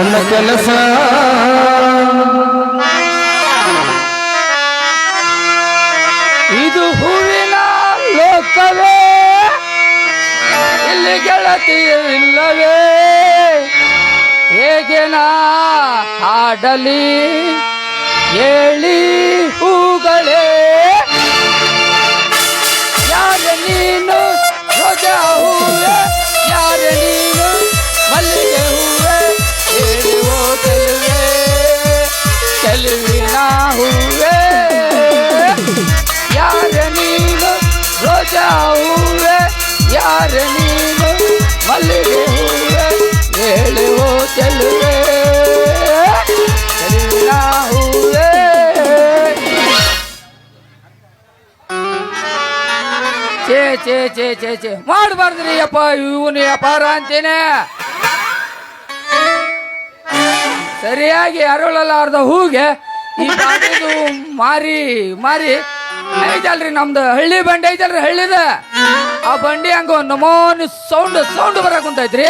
ಸಣ್ಣ ಕೆಲಸ. ಇದು ಹೂವಿನ ಲೋಕವೇ. ಇಲ್ಲಿ ಗೆಳತಿಯಿಲ್ಲವೇ ಹೇಗೆ ನಾ ಹಾಡಲಿ ಹೇಳಿ ಹೂಗಳೇ. ಚೇ ಚೇ ಚೇ ಚೇ ಮಾಡಬಾರ್ದ್ರಿ ಅಪ್ಪ, ಇವನು ವ್ಯಾಪಾರ ಅಂತೇನೆ. ಸರಿಯಾಗಿ ಅರಳಲಾರ್ದ ಹೂಗೆ ಈ ಬಾಗಿದು ಮಾರಿ ಮಾರಿ. ಐತಲ್ರಿ ನಮ್ದು ಹಳ್ಳಿ ಬಂಡಿ ಐತಲ್ರಿ ಹಳ್ಳಿದ. ಆ ಬಂಡಿ ಹಂಗ ನಮೋನಿ ಸೌಂಡ್ ಸೌಂಡ್ ಬರಕ್ ಕುಂತೈತ್ರಿ.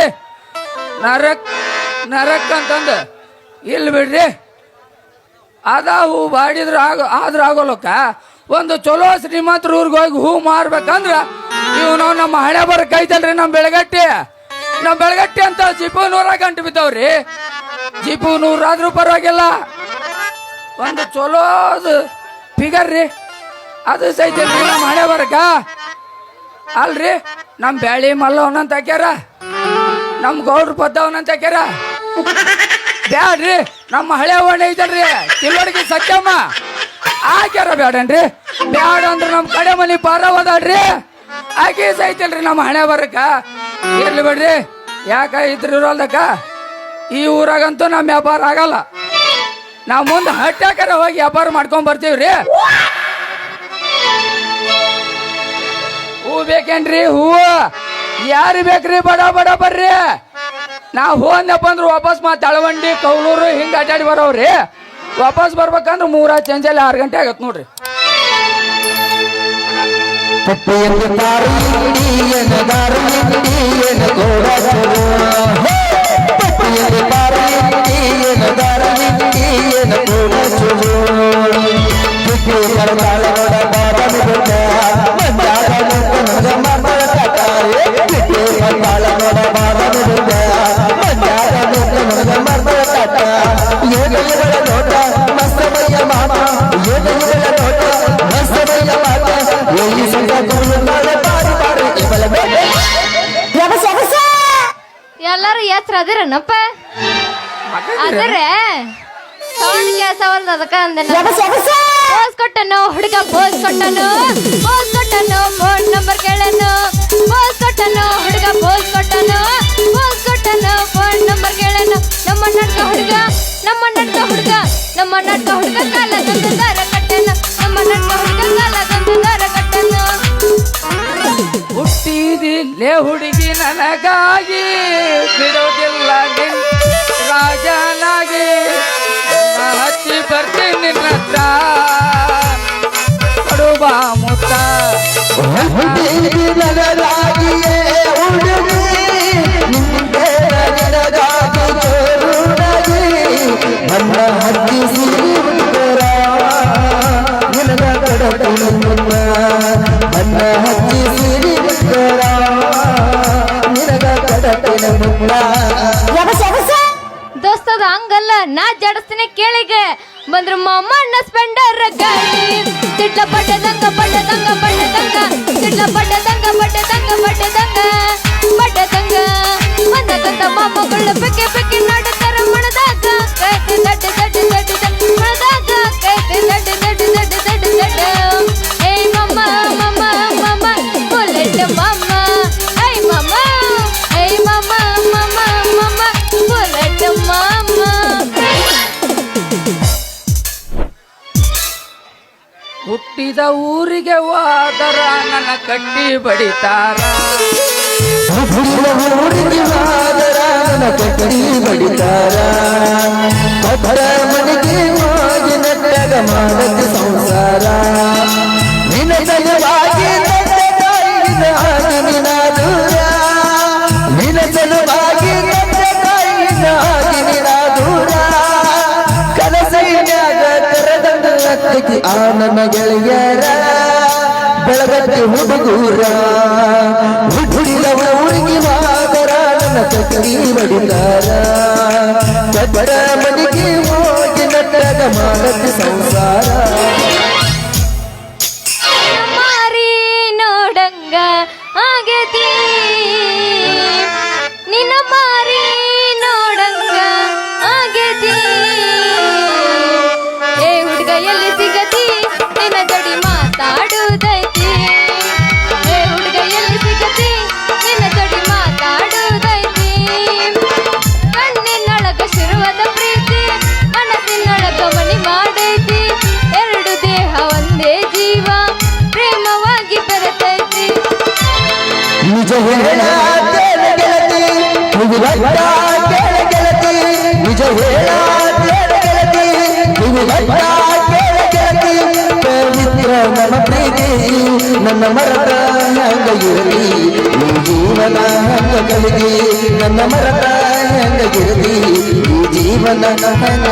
ನರಕ್ ನರಕ್ ಅಂತಂದು. ಇಲ್ಲಿ ಬಿಡ್ರಿ. ಅದ ಹೂ ಬಾಡಿದ್ರ ಆಗ, ಆದ್ರ ಆಗೋಲಕ್ಕ. ಒಂದು ಚಲೋ ಶ್ರೀಮಂತರ ಊರಿಗೆ ಹೋಗಿ ಹೂ ಮಾರ್ಬೇಕಂದ್ರ ಇವು ನಾವು ನಮ್ಮ ಹಣೆ ಬರ ಕೈತಲ್ರಿ ನಮ್ಮ ಬೆಳಗಟ್ಟಿ. ನಮ್ಮ ಬೆಳಗಟ್ಟಿ ಅಂತ ಜಿಪು ನೂರ ಗಂಟೆ ಬಿದ್ದಾವ್ರಿ. ಜಿಪು ನೂರಾದ್ರೂ ಪರವಾಗಿಲ್ಲ. ಒಂದು ಚಲೋ ಫಿಗರ್ ರೀ. ಅದು ಸಹಿತ ನಮ್ಮ ಹಣೆ ಬರಕ. ಅಲ್ರಿ ನಮ್ಮ ಬ್ಯಾಳಿ ಮಲ್ಲವನಂತ ಹಾಕ್ಯಾರ. ನಮ್ಮ ಗೌಡ್ರು ಪದ್ದವನಂತ ಹಾಕ್ಯಾರ. ಬ್ಯಾಡ್ರಿ, ನಮ್ಮ ಹಳೆ ಓಣೆ ಐತಲ್ರಿ ತಿಳುವಳಿಕೆ ಸತ್ಯಮ್ಮ. ಆಕ್ಯಾರ ಬ್ಯಾಡನ್ರಿ. ಬ್ಯಾಡ ಅಂದ್ರೆ ನಮ್ಮ ಕಡೆ ಮನೆ ಪಾರ ಹೋದಾಡ್ರಿ ಆಕೆ ಸೈತಲ್ರಿ ನಮ್ಮ ಹಣೆ ಬರಕ. ಇರ್ಲಿ ಬಿಡ್ರಿ. ಯಾಕ ಇದ್ರ ಇರೋಲ್ದಕ್ಕ? ಈ ಊರಾಗಂತೂ ನಮ್ಮ ವ್ಯಾಪಾರ ಆಗಲ್ಲ. ನಾವು ಮುಂದೆ ಹಟ್ಟಾಕರ ಹೋಗಿ ವ್ಯಾಪಾರ ಮಾಡ್ಕೊಂಡ್ ಬರ್ತೀವ್ರಿ. ಹೂ ಬೇಕೇನ್ರಿ? ಹೂವು ಯಾರು ಬೇಕ್ರಿ? ಬಡ ಬಡ ಬರ್ರಿ. ನಾವು ಹೋದ್ನಪ್ಪ ಅಂದ್ರೆ ವಾಪಸ್ ಮಾ ತಳವಂಡಿ ಕೌಲೂರು ಹಿಂಗೆ ಅಡ್ಡಾಡಿ ಬರೋವ್ರಿ. ವಾಪಸ್ ಬರ್ಬೇಕಂದ್ರೆ ಮೂರ ಚಂಜಲ್ಲಿ ಆರು ಗಂಟೆ ಆಗತ್ತೆ ನೋಡ್ರಿ. ಪಪ್ಪೆಯನ್ನು ದಾರಿ ಇಂಡಿಯನ ದಾರಿ ಇಂಡಿಯನ ಗೋಡಾಚರು ಪಟ್ಟಿಯಲ್ಲಿ ದಾರಿ ಇಂಡಿಯನ ದಾರಿ ಅದರೇ? ಸೌಂಡ್ ಅದಕ್ಕ ಅಂದೆ ಪೋಸ್ ಕೊಟ್ಟನು ಹುಡುಗ ಪೋಸ್ ಕೊಟ್ಟನು. ಪೋಸ್ ಕೊಟ್ಟನು ಫೋನ್ ನಂಬರ್ ಕೇಳನು. ಪೋಸ್ ಕೊಟ್ಟನು ಹುಡುಗ ಪೋಸ್ ಕೊಟ್ಟನು. ಪೋಸ್ ಕೊಟ್ಟನು ಫೋನ್ ನಂಬರ್ ಕೇಳನು. ನಮ್ಮ ನಡ್ಕ ಹುಡುಗ ನಮ್ಮ ನಡ್ಕ ಹುಡುಗ ನಮ್ಮ ನಡ್ಕ ಹುಡುಗ ದಾರ ದೋಸ್ತದ ಹಂಗಲ್ಲ ನಾ ಜಡಸ್ತೀನಿ ಕೇಳಿಗೆ. ಬಂದ್ರು ಮಾಮಣ್ಣ ಸ್ಪೆಂಡರ್ ಗಾಡಿ ಸಿಡ್ಲ ಬಡ್ಡದಂಗ ಬಡ್ಡದಂಗ ಬಡ್ಡದಂಗ ಸಿಡ್ಲ ಬಡ್ಡದಂಗ ಬಡ್ಡದಂಗ ಬಡ್ಡದಂಗ ಬಡ್ಡದಂಗ ಮನಗಂತ ಮಾಮಗಳು ಬೆಕ್ಕೆ ಬೆಕ್ಕೆ ನಾಡುತ್ತಾರ ಮಣದಾಗ. ಕೈ ದಡ್ಡ ಹುಟ್ಟಿದ ಊರಿಗೆ ವಾದರ ನನ್ನ ಕಟ್ಟಿ ಬಡಿತಾರ. ಊರಿಗೆ ವಾದರ ನನ್ನ ಕಟ್ಟಿ ಬಡಿತಾರ ಒಬ್ಬರ ಮನೆಗೆ ಹೋಗಿ ನಟ್ಟಾಗ ಮಾಡದೆ ಸಂಸಾರ ನಿನ್ನ ಸಲುವಾಗಿ ನನ್ನ ತಾಯಿನ ಪ್ರೀತಿ ಆ ನನ್ನ ಗೆಳೆಯರ ಬೆಳಗತ್ತಿ ಹುಡುಗೂರ ಹುಡುಗಿದವ ಹುಡುಗಿ ಮಾದರ, ನನ್ನ ಚಕರಿ ಬಡಿದಾರ. ಚಬ್ಬರ ಮನೆಗೆ ಹೋಗಿ ನಟ್ಟಗ ಮಾಡತ್ತೆ ಸಂಸಾರ. ನೋಡಂಗ ನನ್ನ ಮರತ ನಂಗಿರಲಿ ಈ ಜೀವನ ಹೆಂಗ ನನ್ನ ಮರತ ನಂಗಿರಲಿ ಈ ಜೀವನ ಹೆಂಗ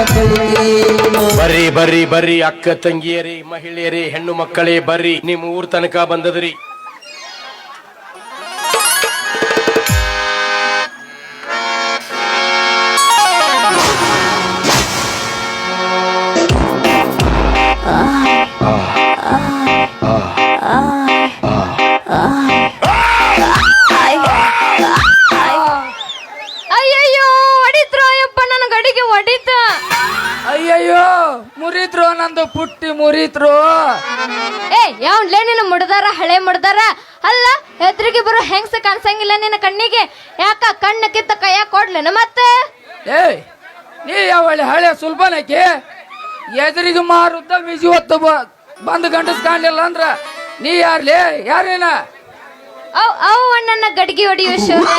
ಬರಿ ಬರಿ ಬರ್ರಿ ಅಕ್ಕ ತಂಗಿಯರಿ, ಮಹಿಳೆಯರಿ, ಹೆಣ್ಣು ಮಕ್ಕಳೇ ಬರ್ರಿ ನಿಮ್ಮ ಊರ್ ತನಕ ಬಂದದ್ರಿ. ಮುರಿತ್ರು ಏ ಯಾವ್ಲೇ ನಿನ್ನ ಮುಡ್ದಾರ ಹಳೆ ಮುಡ್ದಾರ? ಅಲ್ಲ ಎದುರಿಗೆ ಬರೋ ಹೆಂಗ್ಸ ಕಾಣಿಸಂಗಿಲ್ಲ ನಿನ್ನ ಕಣ್ಣಿಗೆ? ಯಾಕ ಕಣ್ಣ ಕಿತ್ತ ಕೈಯ ಕೊಡ್ಲೇನ ಮತ್ತೆ? ಏಯ್ ನೀ ಯಾವಳಿ ಹಳೆ ಸುಲ್ಬನಕ್ಕೆ ಎದುರಿಗೆ ಮಾರುದ್ದ ಮಿಜಿ ಹೊತ್ತು ಬ- ಬಂದು ಗಂಡಸ್ ಕಾಣಲಿಲ್ಲ ಅಂದ್ರ ನೀ ಯಾರ್ಲೇ? ಯಾರೇನ ಅವ್ ಅವ್ ಅಣ್ಣನ ಗಡಿಗೆ ಹೊಡಿಯೋ ಶೋಧ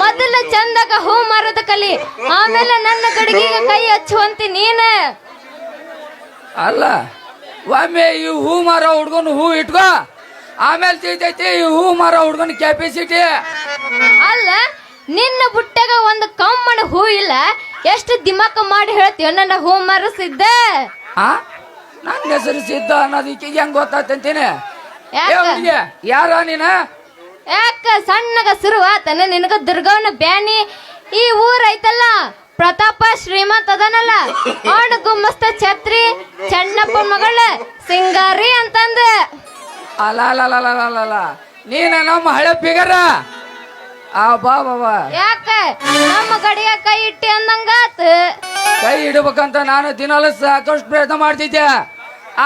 ಮೊದಲ ಚಂದಾಗ ಹೂ ಮಾರೋದ ಕಲಿ ಆಮೇಲೆ ನನ್ನ ಗಡಿಗೆಗೆ ಕೈ ಹಚ್ಚುವಂತಿ ನೀನ? ಅಲ್ಲ ಒಮ್ಮೆ ಈ ಹೂ ಮಾರೋ ಹುಡ್ಗನ್ ಹೂ ಇಟ್ಕೋ. ಆಮೇಲೆ ತಿಳಿತೈತಿ ಈ ಹೂ ಮಾರೋ ಹುಡ್ಗನ್ ಕೆಪಾಸಿಟಿ ಅಲ್ಲ ನಿನ್ನ ಬುಟ್ಟೆಗ ಒಂದು ಕಮ್ಮನ ಹೂ ಇಲ್ಲ ಎಷ್ಟು ದಿಮಾಕ ಮಾಡಿ ಹೇಳ್ತೀವ ನನ್ನ ಹೂ ಮಾರಿಸಿದ್ದ ಆ? ನನ್ನ ಹೆಸರು ಸಿದ್ಧ ಅನ್ನೋದಕ್ಕೆ ಹೆಂಗ್ ಗೊತ್ತಾತಂತೀನಿ? ಯಾರ ನೀನ? ಯಾಕ ಸಣ್ಣಗ ಶುರುವಾತನ ನಿನಗ ದುರ್ಗವನ ಬ್ಯಾನಿ? ಈ ಊರ್ ಐತಲ್ಲ ಪ್ರತಾಪ ಶ್ರೀಮಂತ ಅದನಲ್ಲ. ಅವನ ಗುಮ್ಮಸ್ತ ಛತ್ರಿ ಚೆನ್ನಪ್ಪ ಮಗಳ ಸಿಂಗಾರಿ ಅಂತಂದ. ಅಲ್ಲ ನೀನ ನಮ್ಮ ಹಳೆ ಪಿಗರ ಆ? ಬಾ ಬಾ ಬಾ. ಯಾಕ? ನಮ್ಮ ಗಡಿಯ ಕೈ ಇಟ್ಟಿ ಅಂದಂಗಾತ. ಕೈ ಇಡ್ಬೇಕಂತ ನಾನು ದಿನಾಲು ಸಾಕಷ್ಟು ಪ್ರಯತ್ನ ಮಾಡ್ತಿದ್ದೆ.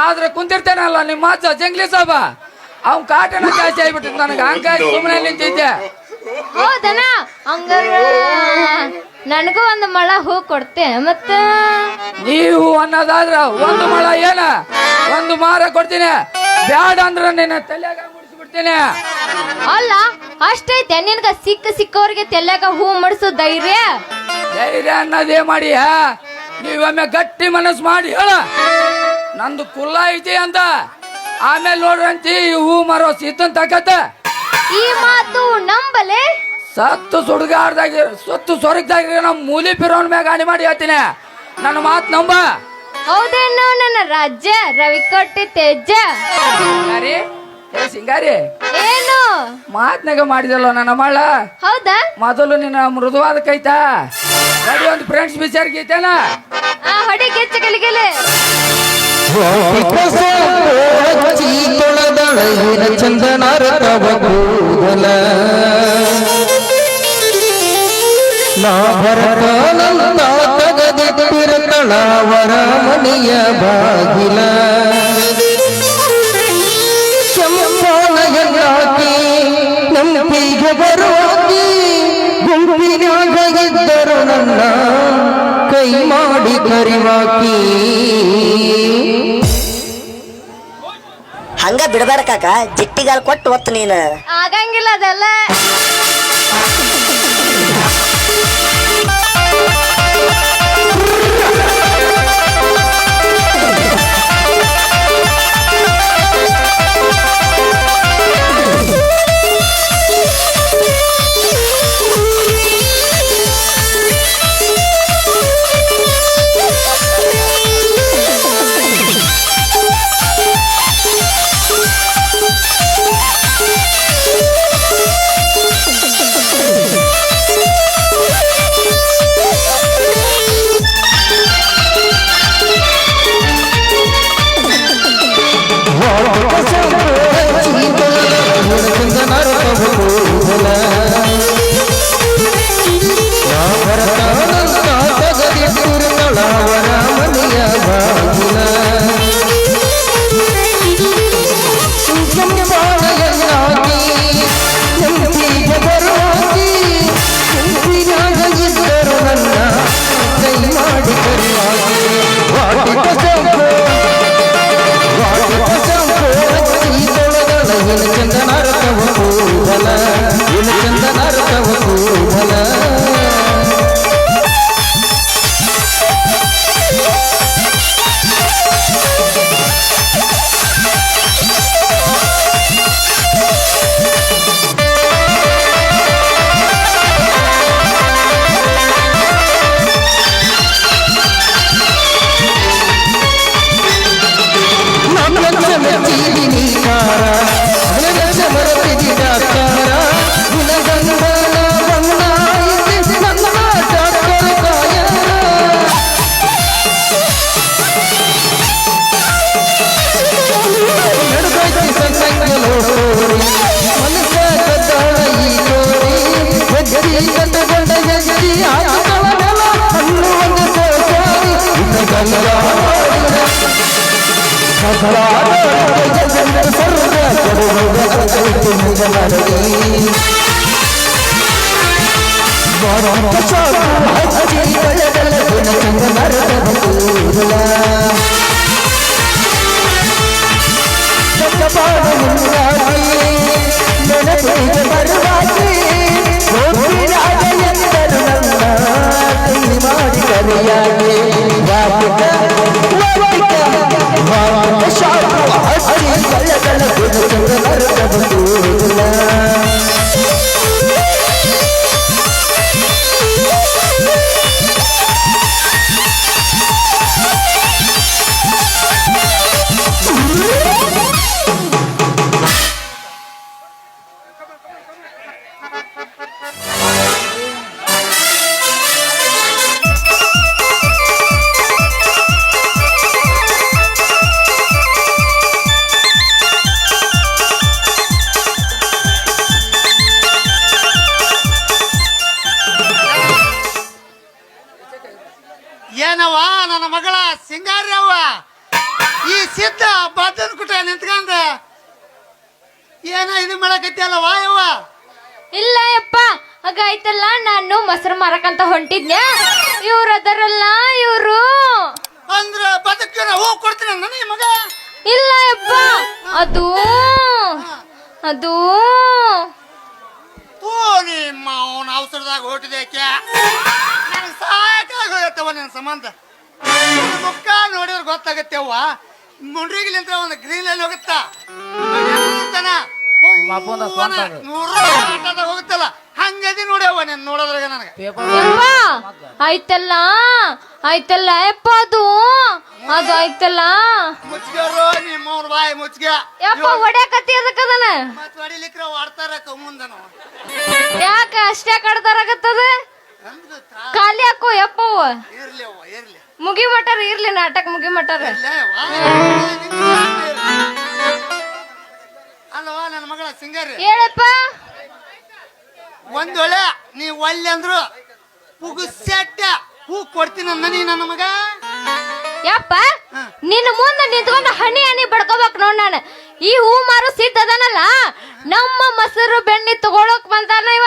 ಆದ್ರೆ ಕುಂತಿರ್ತೇನಲ್ಲ ನಿಮ್ಮ ಅಜ್ಜ ಜಂಗ್ಲಿ ಸಾಬ. ಅವ್ನ್ ಕಾಟನ ಜಾಸ್ತಿ ಆಗ್ಬಿಟ್ಟಿದ್ ನನಗೆ. ಹಂಗಾಗಿ ಸುಮ್ಮನೆ ನಿಂತಿದ್ದೆ. ಹೌದನ? ಹಂಗಾರ ನನಗೂ ಒಂದು ಮಳ ಹೂ ಕೊಡ್ತೆ ಮತ್ತ? ನೀವು ಅನ್ನೋದಾದ್ರ ಒಂದು ಮಳ ಏನ? ಒಂದು ಮಾರ ಕೊಡ್ತೀನಿ. ಬ್ಯಾಡ ಅಂದ್ರ ನಿನ್ನ ತಲೆಯಾಗ ಮುಡಿಸ್ಬಿಡ್ತೀನಿ ಅಲ್ಲ ಅಷ್ಟೈತೆ. ನಿನ್ಗ ಸಿಕ್ಕ ಸಿಕ್ಕವ್ರಿಗೆ ತೆಲ್ಯಾಗ ಹೂ ಮಡಿಸು ಧೈರ್ಯ? ಧೈರ್ಯ ಅನ್ನೋದೇ ಮಾಡಿ ನೀವೊಮ್ಮೆ ಗಟ್ಟಿ ಮನಸ್ಸು ಮಾಡಿ ಹೇಳ. ನಂದು ಕುಲ್ಲ ಐತಿ ಅಂತ. ಆಮೇಲೆ ನೋಡ್ರಂತಿ ಈ ಹೂ ಮರೋ ಸಿದ್ದನ್ ತಗತ್ತ ಈ ಮಾತು ನಂಬಲೆ? ಸತ್ತು ಸುಡ್ಗಾಡ್ದಾಗ ಸತ್ತು ಸ್ವರ್ಗದಾಗ ನಮ್ಮ ಮೂಲಿ ಪಿರೋನ್ ಮ್ಯಾಗ ಗಾಡಿ ಮಾಡಿ ಹೇಳ್ತೀನಿ. ನನ್ನ ಮಾತು ನಂಬ. ಹೌದೇನೋ ನನ್ನ ರಾಜ್ಯ ರವಿಕಟ್ಟಿ ತೇಜ. ಸಿಂಗಾರಿ ಏ ಸಿಂಗಾರಿ. ಏನು? ಮಾತ್ನಾಗ ಮಾಡಿದಲ್ಲ ನನ್ನ ಮಳ್ಳ. ಹೌದಾ? ಮೊದಲು ನಿನ್ನ ಮೃದುವಾದ ಕೈತಾ? ಗಾಡಿ ಒಂದು ಫ್ರೆಂಡ್ಸ್ ಬಿಸಿಯರ್ ಗೀತೇನ. ಆ ಹೊಡಿ ಕೆಚ್ಚ ಗಲಿಗಲಿ ಚಂದನಾರ ತೊಳೆದಳಗಿನ ಚಂದನರ ತವ ಕೂದಲ. ನಾ ಭರತನಂದ ತಗದಿಟ್ಟಿರತಳ ವರ ಮನೆಯ ಬಾಗಿಲ ಕೆಂಪನಯನಾಕಿ ನಂಬಿಗೆ ಬರುವಾಕಿ ಗುಂಪಿನಾಗ ಇದ್ದರು ನನ್ನ ಕೈ ಮಾಡಿ ಕರಿವಾಕಿ ಹಂಗ ಬಿಡಬೇಡ ಕಾಕ, ಜಿಟ್ಟಿಗಾಲ್ ಕೊಟ್ಟು ಒತ್ತು ನೀನು. ಆಗಂಗಿಲ್ಲ ಅದೆಲ್ಲ. ভালা I'm ಹಾಗಾಯ್ತಲ್ಲ ನಾನು ಮೊಸರು ಮಾರಕಂತ ಹೊಂಟಿದ್ನ. ಇವ್ರು ಅದರಲ್ಲ ಇವ್ರು. ಅಂದ್ರ ಬದುಕಿನ ಹೂ ಕೊಡ್ತೀನಿ ನನ್ನ ಮಗ? ಇಲ್ಲ ಯಪ್ಪ ಅದು ಅದು. ಓ ನಿಮ್ಮ ಅವನ ಅವಸರದಾಗ ಹೊಟ್ಟಿದೇಕೆ ನನಗೆ ಸಾಕಾಗಿ ಹೋಗತ್ತವ ನಿನ್ನ ಸಂಬಂಧ. ಮುಖ ನೋಡಿದ್ರೆ ಗೊತ್ತಾಗತ್ತೆವ್ವ. ಮುಂಡ್ರಿಗಿಲಿಂತ್ರ ಒಂದು ಗ್ರೀನ್ ಲೈನ್ ಹೋಗುತ್ತಾ. ನೂರು ಆಟದ ಹೋಗುತ್ತಲ್ಲ? ಹಂಗದಿ ನೋಡ್ಯವ ನೀನ್ ನೋಡೋದ್ರಾಗ ನನಗೆ. ಯಪ್ಪ ಆಯ್ತಲ್ಲ? ಆಯ್ತಲ್ಲ ಯಪ್ಪ ಅದು? ಅದು ಆಯ್ತಲ್ಲ? ಮುಚ್ಚಾರೋ ನಿಮ್ಮ ಅವ್ನ ಬಾಯಿ ಮುಚ್ಕ ಯಪ್ಪ ಹೊಡ್ಯಾಕತ್ತಿ ಅದಕ್ಕದನ ಮತ್ ಹೊಡಿಲಿಕ್ರ ಆಡ್ತಾರ ಮುಂದನು ಯಾಕ ಅಷ್ಟೇ ಕಡ್ದಾರಾಗತ್ತದ ಅಂದ್ರ ತಾ- ಖಾಲಿ ಹಾಕೋ. ಇರ್ಲಿ ಅವ್ವ ಇರ್ಲಿ. ಮುಗಿ ಮಟಾರ ಇರ್ಲಿ ನಾಟಕ ಮುಗಿ ಮಟಾರ ಇರ್ಲಿ? ಅವ್ವ. ಅಲ್ಲವಾ ನನ್ನ ಮಗಳ ಸಿಂಗರ್. ಹೇಳಪ್ಪ. ಒಂದ್ ವೇಳೆ ನೀ ಒಲ್ಲೆ ಅಂದ್ರು ಪುಗುಸೆಟ್ಟ ಹೂ ಕೊಡ್ತೀನಿ ಅಂದ ನೀ ನನ್ನ ಮಗ. ಯಪ್ಪ ನಿನ್ನ ಮುಂದೆ ನಿಂತ್ಕೊಂಡು ಹನಿ ಹನಿ ಬಡ್ಕೋಬೇಕು ನೋಡ್ ನಾನು. ಈ ಹೂ ಮಾರು ಸಿದ್ದದನಲ್ಲ ನಮ್ಮ ಮೊಸರು ಬೆಣ್ಣೆ ತಗೊಳಕ್ ಬಂದಾನ ಇವ.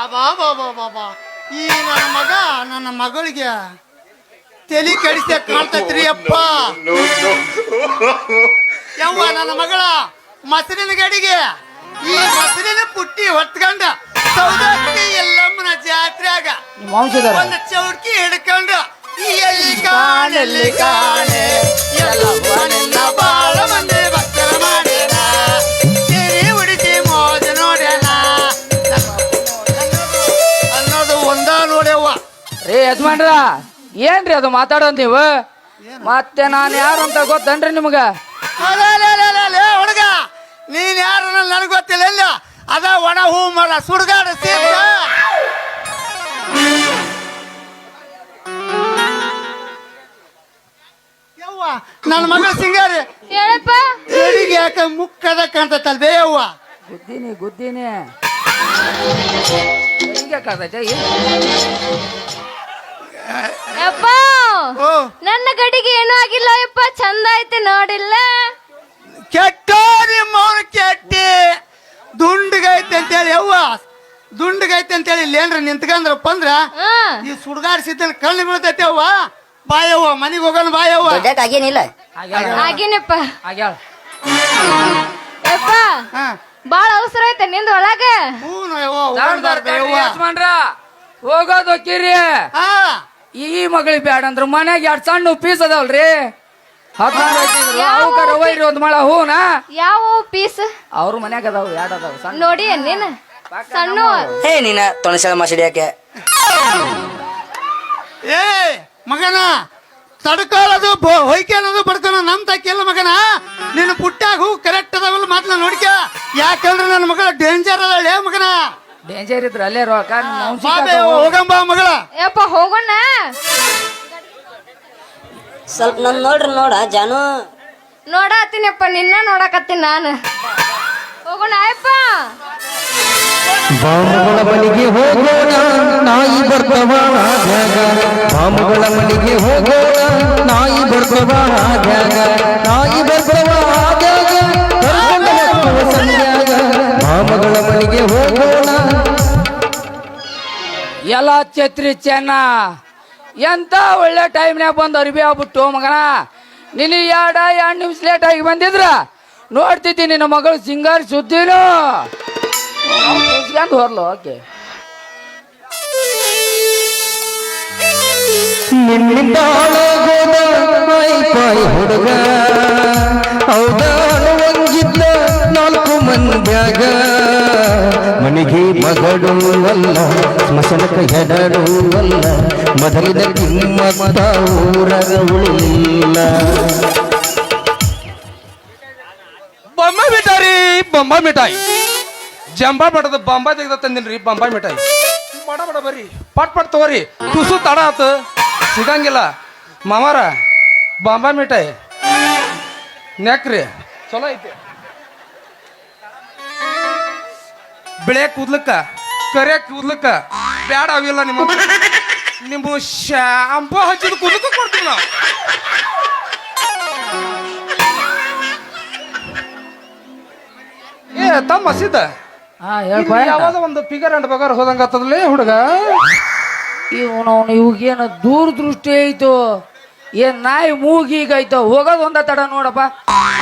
ಅಬಾಬಾಬಾಬಾಬಾ. ಈ ನನ್ನ ಮಗ ನನ್ನ ಮಗಳಿಗೆ ತಲೆ ಕಡಿಸಿ ಕಾಣ್ತೈತ್ರಿ ಅಪ್ಪ. ಯವ್ವ ನನ್ನ ಮಗಳ. ಮೊಸರಿನ ಗಡಿಗೆ. ಈ ಮಸರಿನ ಪುಟ್ಟಿ ಹೊತ್ಕೊಂಡ. ಸೌದತ್ತಿ ಎಲ್ಲಮ್ಮನ ವಂಶದರ ಒಂದು ಚೌಡ್ಕಿ ಹಿಡ್ಕೊಂಡು. ಈ ಎಲ್ಲಿ ಕಾಣಲ್ಲಿ ಕಾಣೆ. ಎಲ್ಲವ್ವನಿಂದ ಬಾಳ ಮಂದಿ ಭಕ್ತರ ಮಾಡ್ಯಾನ ಸಿರಿ ಉಡಿಸಿ ಮೋಜ ನೋಡ್ಯಾನ. ಅನ್ನೋದು ಒಂದ ನೋಡ್ಯವ್ವ. ರೇ ಯಜಮಾನ್ರ ಏನ್ರಿ ಅದು ಮಾತಾಡೋದ್ ನೀವು? ಮತ್ತೆ ನಾನು ಯಾರು ಅಂತ ಗೊತ್ತನ್ರಿ ನಿಮ್ಗ? ಇಲ್ಲ ಅದ ಒಣ ಹೂ ಮರ ಸುಡ್ಗಾಡ ಸೇರ್ತ ಯವ್ವ ನನ್ನ ಮಗ ಸಿಂಗಾರಿ. ಹೇಳಪ್ಪ. ಗಡಿಗೆ ಯಾಕ ಮುಕ್ಕದ ಕಾಣ್ತಲ್ ಬೇಯವ್ವ ಗುದ್ದೀನಿ ಗುದ್ದಿನಿ. ಹಿಂಗೆ ಯಪ್ಪ ಓ. ನನ್ನ ಗಡಿಗೆ ಏನೂ ಆಗಿಲ್ಲ ಯಪ್ಪ ಚಂದ ಐತೆ ನೋಡಿಲ್ಲ. ಕೆಟ್ಟ ನಿಮ್ಮ ಅವನು ಕೆಟ್ಟಿ. ದುಂಡಗೈತೆ ಅಂತೇಳಿ ಯವ್ವ. ದುಂಡಗೈತೆ ಅಂತೇಳಿ ಇಲ್ಲೇನ್ರ ನಿಂತ್ಕಂದ್ರಪ್ಪ ಅಂದ್ರ? ಈ ಸುಡ್ಗಾಡ್ಸಿದ್ದನ್ ಕಣ್ಣು ಬೀಳ್ತೈತೆ ಅವ್ವ ಬಾಯವ್ವ ಮನಿಗೆ ಹೋಗೋಣ ಬಾಯವ್ವ ದೊಡ್ಡಕ್ ಆಗೇನಿಲ್ಲ. ಆಗೇನಪ್ಪ ಯಪ್ಪ ಹಾ. ಬಾಳ ಅವಸರ ಐತೆ ನಿಂದ ಒಳಗ. ಹೂನು ಯವ್ವ. ಹೋಗೋಣ ಯವ್ವ. ಯಜಮಾನ್ರ ಹೋಗೋದು ಕಿರಿ ಹಾ. ಈ ಮಗಳಿಗೆ ಬ್ಯಾಡ ಅಂದ್ರ ಮನ್ಯಾಗ ಎರಡ್ ಸಣ್ಣ ಪೀಸ್ ಅದಾವಲ್ರಿ. ಹದಿನಾರು ಐತಿದ್ರು ಅವಕಾರ ಒಯ್ರಿ ಒಂದ್ ಮಳ ಹೂನ. ಯಾವ ಪೀಸ್? ಅವ್ರ ಮನ್ಯಾಗ ಅದಾವ ಎರಡ್ ಅದಾವ ಸಣ್ಣ. ನೋಡಿ ನೀನ್ ಸಣ್ಣ ಹೇ ನೀನ ತೊಣಸಲ ಮಸಡಿ ಯಾಕೆ? ಏ ಮಗನ ತಡ್ಕೊಳ್ಳೋದು ಹೊಯ್ಕೆ ಅನ್ನೋದು ಬಡ್ಕೊಳ್ಳೋ ನಮ್ ತಕ್ಕಿಲ್ಲ ಮಗನ. ನಿನ್ನ ಪುಟ್ಟಾಗ ಹೂ ಕರೆಕ್ಟ್ ಅದಾವಲ್ಲ ಮಾತ್ರ ನೋಡ್ಕ. ಯಾಕಂದ್ರೆ ನನ್ನ ಮಗಳ ಡೇಂಜರ್ ಅದಳೆ ಮಗನ. ಡೇಂಜರ್ ಇದ್ರ ಅಲ್ಲೇ ರೋಕ ಹೋಗಂಬ ಮಗಳ. ಯಪ್ಪ ಹೋಗೋಣ. ಸ್ವಲ್ಪ ನನ್ ನೋಡ್ರಿ ನೋಡ ಜಾನು. ನೋಡತ್ತೀನಪ್ಪ ನಿನ್ನ ನೋಡಕತ್ತೀನಿ ನಾನು. ಹೋಗೋಣ ಆಯಪ್ಪ. ಬಾಮುಗಳ ಮನೆಗೆ ಹೋಗೋಣ ನಾಯಿ ಬರ್ತವ ಆದ್ಯಾಗ ಬಾಮುಗಳ ಮನೆಗೆ ಹೋಗೋಣ ನಾಯಿ ಬರ್ತವ ಆದ್ಯಾಗ ನಾಯಿ ಬರ್ತವ ಆದ್ಯಾಗ ಕರ್ಕೊಂಡು ಹೋಗುವ ಸಂಧ್ಯಾಗ. ಬಾಮುಗಳ ಮನೆಗೆ ಹೋಗೋಣ. ಎಲ್ಲ ಛತ್ರಿ ಚೆನ್ನ ಎಂತ ಒಳ್ಳೆ ಟೈಮ್ನ್ಯಾಗ ಬಂದು ಅರಿಬಿ ಆಗ್ಬಿಟ್ಟು ಮಗನ? ನಿನಗೆ ಎರಡು ಎರಡು ನಿಮಿಷ ಲೇಟ್ ಆಗಿ ಬಂದಿದ್ರ? ನೋಡ್ತಿದ್ದಿ ನಿನ್ನ ಮಗಳು ಸಿಂಗರ್ ಸುದ್ದಿನ. ಹೋರ್ಲು ಓಕೆ. ಹುಡುಗ. ಮಂದ್ಯಾಗ ಮನೆಗೆ ಮಗಳು ಅಲ್ಲ ಸ್ಮಶಾನಕ ಹೆಡರು ಅಲ್ಲ ಮೊದಲಿನ ಕಿಮ್ಮತ್ತ ಊರಗ ಉಳಿಲ್ಲ ಬೊಂಬೆ ಮಿಠಾಯಿ ಬೊಂಬೆ ಮಿಠಾಯಿ. ಜಂಬಾ ಬಡದ ಬೊಂಬ ತೆಗೆದ ತಂದಿನ್ರಿ, ಬೊಂಬ ಮಿಠಾಯಿ. ಬಡ ಬಡ ಬರ್ರಿ ಪಟ್ ಪಟ್ ತಗೋರಿ. ತುಸು ತಡ ಆತು. ಸಿಗಂಗಿಲ್ಲ. ಮಾಮಾರ, ಬಾಂಬಾ ಮಿಠಾಯಿ. ನೆಕ್ರಿ. ಚಲೋ ಐತಿ. ಬಿಳೆ ಕೂದ್ಲಕ್ಕ ಕರೆ ಕೂದ್ಲಕ್ಕ ಬ್ಯಾಡ ಅವಿಲ್ಲ ನಿಮ್ಮ ನಿಮ್ಮ ಶಾಂಪು ಹಚ್ಚಿದ ಕೂದಲಕ್ಕ ಕೊಡ್ತೀವಿ ನಾವು. ಏ ತಮ್ಮ ಸಿದ್ಧ ಹಾ ಹೇಳ್ಪ ಯಾವ್ದೋ ಒಂದು ಪಿಗರ್ ಅಂಡ್ ಬಗರ್ ಹೋದಂಗ ಹುಡುಗ? ಇವನವನು ಇವಾಗೇನು ದೂರದೃಷ್ಟಿ ಐತು ಏನ್ ನಾಯಿ ಮೂಗೀಗ ಐತೋ ಹೋಗೋದು ಒಂದ ತಡ ನೋಡಪ್ಪ.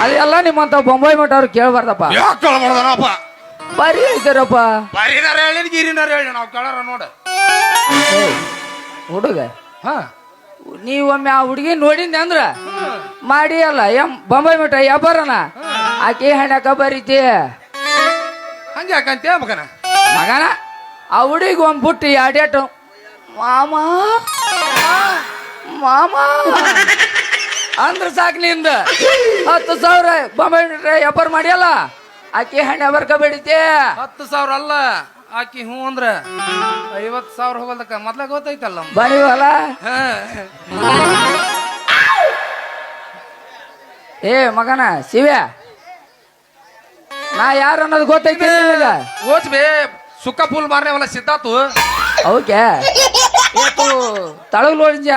ಅದೆಲ್ಲ ನಿಮ್ಮಂತ ಬೊಂಬಾಯಿ ಮಠ ಅವ್ರು ಕೇಳಬಾರ್ದಪ್ಪ. ಯಾಕೆ ಕೇಳ್ಬಾರ್ದನಪ್ಪ? ಬರೀ ಐತಾರಪ್ಪ ಬರೀನಾರ ಹೇಳಿ ಗಿರಿನಾರ ಹೇಳಿ ನಾವು ಕೇಳಾರ ನೋಡ. ಹುಡುಗ. ಹಾ. ನೀವೊಮ್ಮೆ ಆ ಹುಡುಗಿ ನೋಡಿದ್ದೆ ಅಂದ್ರ? ಮಾಡಿ ಅಲ್ಲ ಎಂ ಬೊಂಬೈ ಮಠ ವ್ಯಾಪಾರನ ಆಕೆ ಹಣಕ ಬರೀತಿ? ಹಂಗೆ ಯಾಕಂತೀಯ ಮಗನ? ಮಗನ ಆ ಹುಡುಗಿ ಒಂದ್ ಬುಟ್ಟಿ ಎರಡೇಟು ಮಾಮ ಮಾಮ. ಅಂದ್ರೆ ಸಾಕ್ನಿಂದ. ಹತ್ತು ಸಾವಿರ ಬೊಂಬೈ ಮಠ ಮಾಡಿ ಮಾಡಿಯಲ್ಲ ಆಕೆ ಹಣ್ಣೆ ಬರ್ಕ ಬೆಳಿತಿ ಹತ್ತು ಸಾವಿರ ಅಲ್ಲ ಆಕಿ ಹ್ಞೂ ಅಂದ್ರ ಐವತ್ತು ಸಾವಿರ ಹೋಗಲ್ದಕ್ಕ. ಮೊದ್ಲ ಗೊತ್ತೈತಲ್ಲ ನಮ್ದು. ಬರೀವಲ್ಲ? ಹಾ. ಏ ಮಗನ ಶಿವ್ಯ ನಾ ಯಾರು ಅನ್ನೋದು ಗೊತ್ತೈತಿ ನಿನಗ? ಓಚ್ ಬೇ ಸುಕ್ಕ ಫುಲ್ ಮಾರ್ನೇವಲ್ಲ ಸಿದ್ಧಾತು ಅವಕ್ಕೆ? ಇವತ್ತು ತಳಗ್ ನೋಡಿದ್ಯ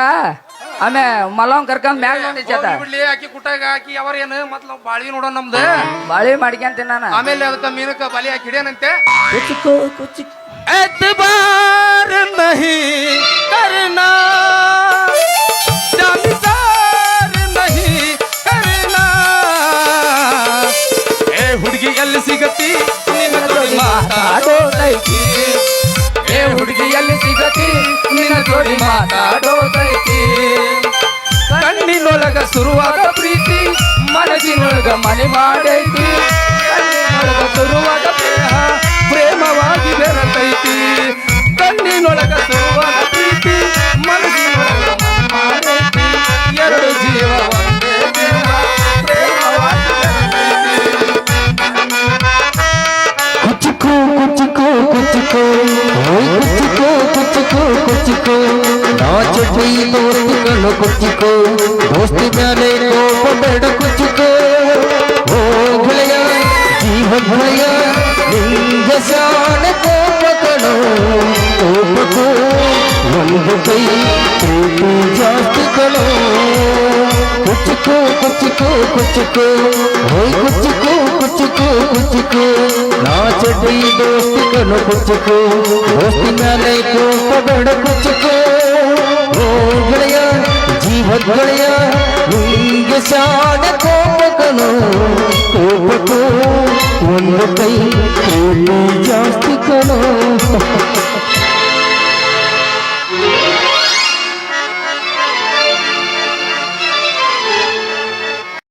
ಆಮೇಲೆ ಮಲವ್ ಕರ್ಕೊಂಡ್ ಮ್ಯಾಗ ನೋಡಿ ಚೇತ ಆಕಿ ಕುಟಾಗ ಹಾಕಿ ಅವರ ಏನು ಮತ್ ಬಾಳಿ ನೋಡೋ ನಮ್ದು ಬಾಳಿ ಮಾಡ್ಕೊಂತೀನಿ ನಾನು ಆಮೇಲೆ ಅದಕ್ಕೆ ಮೀನಕ್ಕ ಬಲಿ ಹಾಕಿ ಹಿಡಿಯನಂತೆ ಎತ್ಬಾರ ನಹಿ ಕರ್ನಾ ಏ ಹುಡುಗಿ ಎಲ್ಲಿ ಸಿಗತಿ ಮಾತಾಡೋ ಹುಡುಗಿ ಎಲ್ಲಿ ಸಿಗತಿ ನಿನ್ನ ಜೋಡಿ ಮಾತಾಡೋ ಕಣ್ಣಿನೊಳಗ ಶುರುವಾದ ಪ್ರೀತಿ, ಮನಸ್ಸಿನೊಳಗ ಮನೆ ಮಾಡೈತಿ. ಕಣ್ಣಿನೊಳಗ ಶುರುವಾದ ಪ್ರೇಮ ಪ್ರೇಮವಾಗಿ ಬೆರತೈತಿ. ಕಣ್ಣಿನೊಳಗ ಶುರುವಾದ ಪ್ರೀತಿ, ಮನಸ್ಸಿನೊಳಗ ಮನೆ ಮಾಡೈತಿ. ಎರಡು ಜೀವ ಒಂದೇ ದೇಹ ಪ್ರೇಮವಾಗಿ. ಕುಚಿಕು ಕುಚಿಕು ಕುಚಿಕು ಕುಚಿಕು ಕುಚಿಕು ಕುಚಿಕು ನಾ ಚಡ್ಡಿ ದೋಸ್ತಿಗಳು ಕುಚಿಕು ದೋಸ್ತಿ ಮ್ಯಾಲೆ ಕೋಪ ಬೇಡ ಕುಚಿಕು ಓ ಗೆಳೆಯ ಜೀವ ಗೆಳೆಯ ನಿಂಗ ಶಾನ ಕೋಪಗಳು ಕೋಪಕ್ಕೂ ಒಂದು ಕೈ ಪ್ರೀತಿ ಜಾಸ್ತಿಗಳು ಕುಚಿಕು ಕುಚಿಕು ಕುಚಿಕು ಓಯ್ ಕುಚಿಕು ಕುಚಿಕು ಕುಚಿಕು ನಾ ಚಡ್ಡಿ ದೋಸ್ತಿಗಳು ಕುಚಿಕು ದೋಸ್ತಿ ಮ್ಯಾಲೆ ಕೋಪ ಬೇಡ ಕುಚಿಕು हो गया जीवत गया ನಿಂಗೆ ಶಾಡ ಕೋಪಕನು ಕೋಪಕು ಒಂದು ಕೈ ಜಾಸ್ತಿ ಕನು